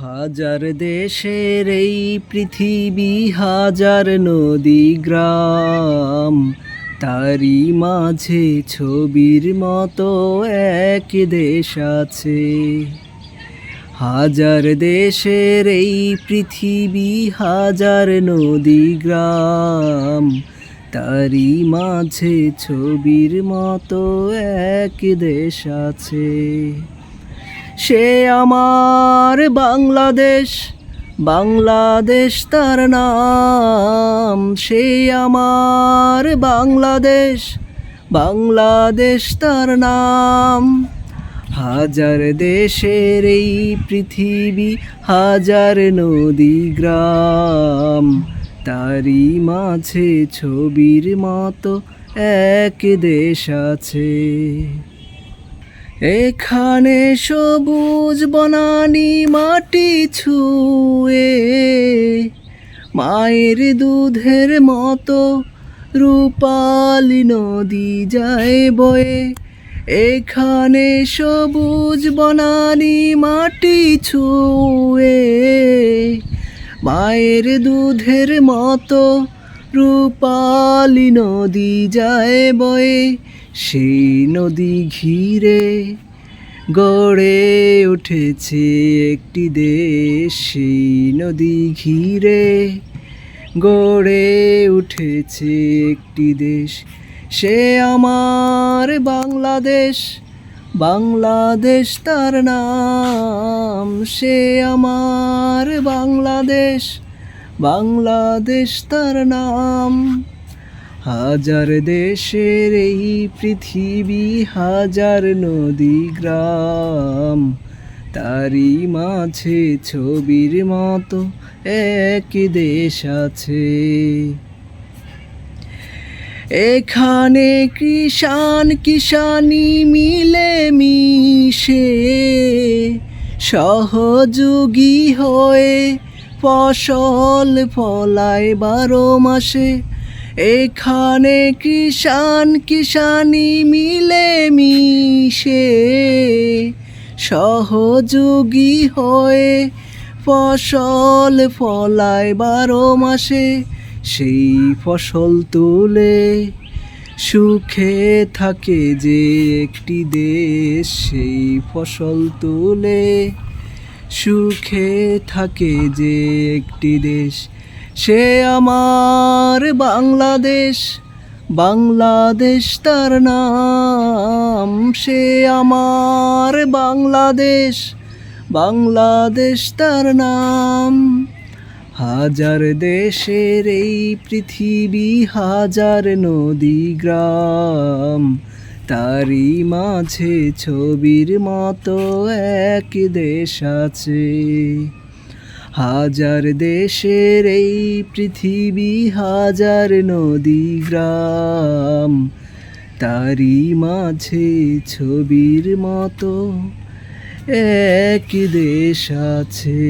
হাজার দেশের এই পৃথিবী, হাজার নদী, গ্রাম। তারই মাঝে ছবির মতো এক দেশ আছে। হাজার দেশের এই পৃথিবী, হাজার নদী, গ্রাম। তারই মাঝে ছবির মতো এক দেশ আছে। সে আমার বাংলাদেশ বাংলাদেশ তার নাম। সে আমার বাংলাদেশ বাংলাদেশ তার নাম। হাজার দেশের এই পৃথিবী, হাজার নদী গ্রাম। তারই মাঝে ছবির মতো এক দেশ আছে। এখানে সবুজ বনানি মাটি ছুঁয়ে মায়ের দুধের মতো রূপালি নদী যায় বয়ে। এখানে সবুজ বনানি মাটি ছুঁয়ে মায়ের দুধের মতো রূপালি নদী যায় বয়ে, সেই নদী ঘিরে গড়ে উঠেছে একটি দেশ, সেই নদী ঘিরে গড়ে উঠেছে একটি দেশ। সে আমার বাংলাদেশ বাংলাদেশ তার নাম। সে আমার বাংলাদেশ বাংলাদেশ তার নাম। হাজার দেশের এই পৃথিবী, হাজার নদী গ্রাম। তারই মাঝে ছবির মতো এক দেশ আছে। এখানে কৃষাণ কিষানি মিলে মিশে সহযোগী হয়ে ফসল ফলায় বারো মাসে। এখানে কৃষাণ কিষানি মিলে মিশে। সহযোগী হয়ে ফসল ফলায় বারো মাসে। সেই ফসল তুলে সুখে থাকে যে একটি দেশ। সেই ফসল তুলে সুখে থাকে যে একটি দেশ, সে আমার বাংলাদেশ। বাংলাদেশ তার নাম, সে আমার বাংলাদেশ। বাংলাদেশ তার নাম। হাজার দেশের এই পৃথিবী, হাজার নদী, গ্রাম। তারই মাঝে ছবির মতো এক দেশ আছে। হাজার দেশের এই পৃথিবী, হাজার নদী, গ্রাম। তারই মাঝে ছবির মতো এক দেশ আছে।